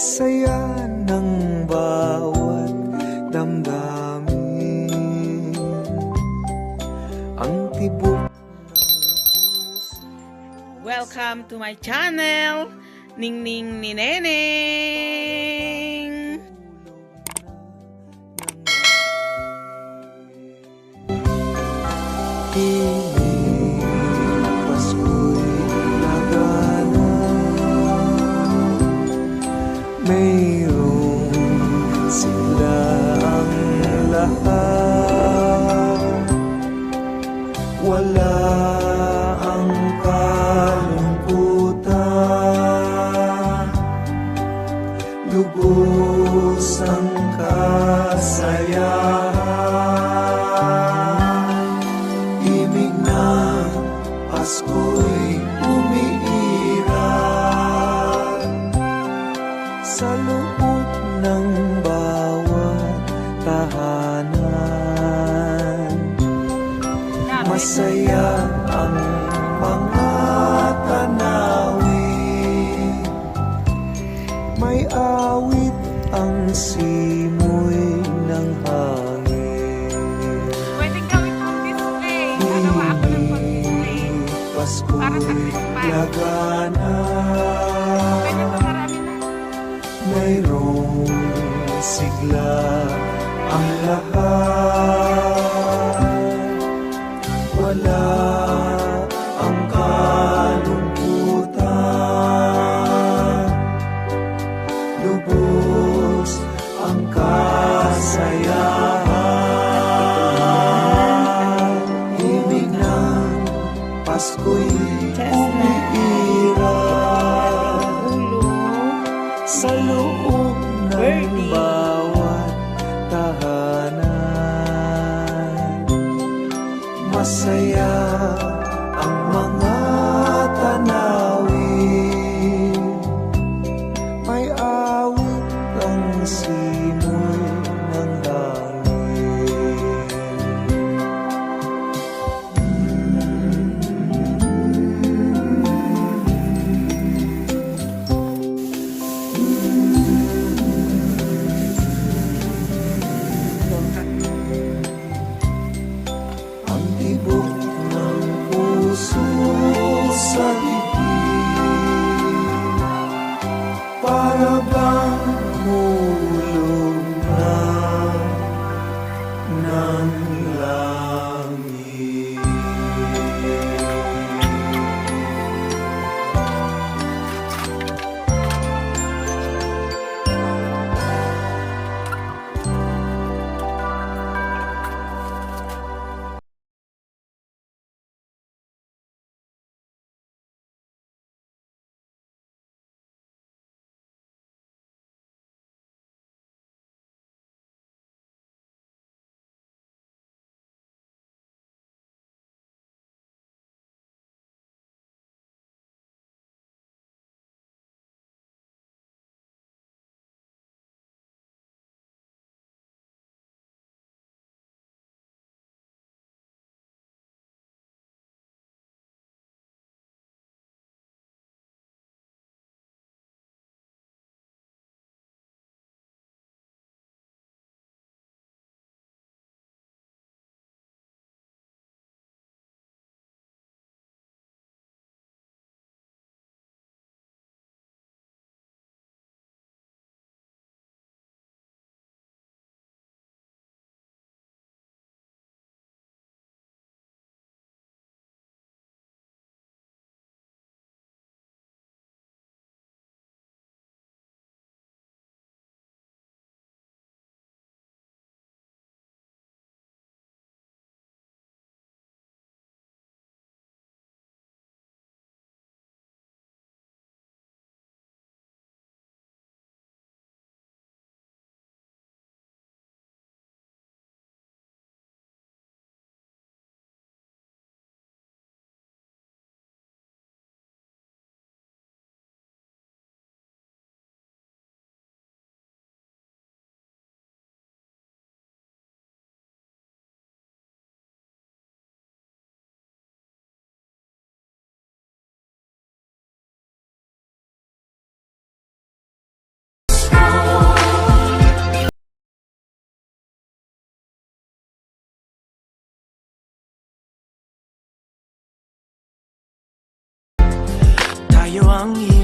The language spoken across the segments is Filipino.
saya ng bawat damdamin Ang tibok Welcome to my channel! Ningning ni Neneng! bigla ang lahat. Wala ang kalungkutan. Lubos ang kasayahan. Himig ng Pasko'y umiiral. Sa loob Tayo ang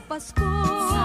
Pascual.